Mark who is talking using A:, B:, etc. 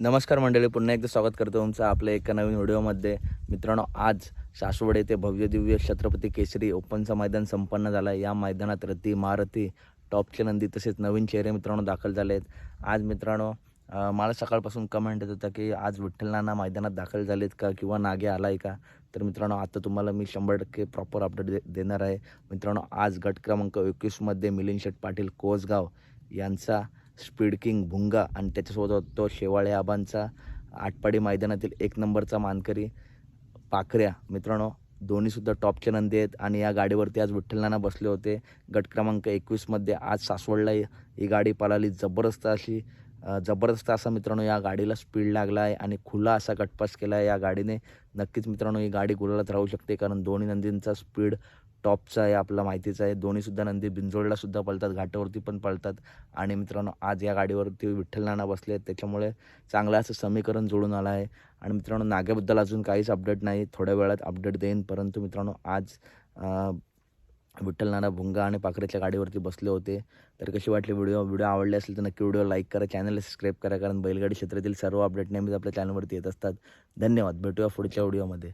A: नमस्कार मंडळी पुन्हा एकदा स्वागत करतो तुमचं आपल्या एका नवीन व्हिडिओमध्ये. मित्रांनो आज सासवड येथे भव्य दिव्य छत्रपती केसरी ओपनचं मैदान संपन्न झालं. आहे या मैदानात रती महारथी टॉपचे नंदी तसेच नवीन चेहरे मित्रांनो दाखल झाले आहेत. आज मित्रांनो मला सकाळपासून कमेंट येत होता की आज विठ्ठलनाना मैदानात दाखल झालेत का किंवा नागे आला आहे का? तर मित्रांनो आता तुम्हाला मी शंभर टक्के प्रॉपर अपडेट दे देणार आहे. मित्रांनो आज गट क्रमांक एकवीसमध्ये मिलिंद शेठ पाटील कोसगाव यांचा स्पीड किंग भुंगा आणि त्याच्यासोबत होतो शेवाळे आबांचा आटपाडी मैदानातील एक नंबरचा मानकरी पाखऱ्या. मित्रांनो दोन्हीसुद्धा टॉपचे नंदी आहेत आणि या गाडीवरती आज विठ्ठलनाना बसले होते. गट क्रमांक एकवीसमध्ये आज सासवडला ही गाडी पळाली. जबरदस्त अशी जबरदस्त असा मित्रांनो या गाडीला स्पीड लागला आहे आणि खुला असा गटपास केला आहे या गाडीने. नक्कीच मित्रांनो ही गाडी गुलालात राहू शकते कारण दोन्ही नंदींचा स्पीड टॉपचा आहे आपला माहितीचा आहे. दोन्हीसुद्धा नंदी बिंजोडला सुद्धा पळतात घाटावरती पण पळतात. आणि मित्रांनो आज या गाडीवरती विठ्ठल नाना बसले आहेत. त्याच्यामुळे चांगलं असं समीकरण जुळून आलं आहे. आणि मित्रांनो नाग्याबद्दल अजून काहीच अपडेट नाही. थोड्या वेळात अपडेट देईन. परंतु मित्रांनो आज विठ्ठल नाना भुंगा आणि पाखरेच्या गाडीवरती बसले होते. तर कशी वाटली व्हिडिओ? व्हिडिओ आवडले असेल तर नक्की व्हिडिओ लाईक करा. चॅनलला सबस्क्राईब करा. कारण बैलगाडी क्षेत्रातील सर्व अपडेट नेहमीच आपल्या चॅनलवरती येत असतात. धन्यवाद. भेटूया पुढच्या व्हिडिओमध्ये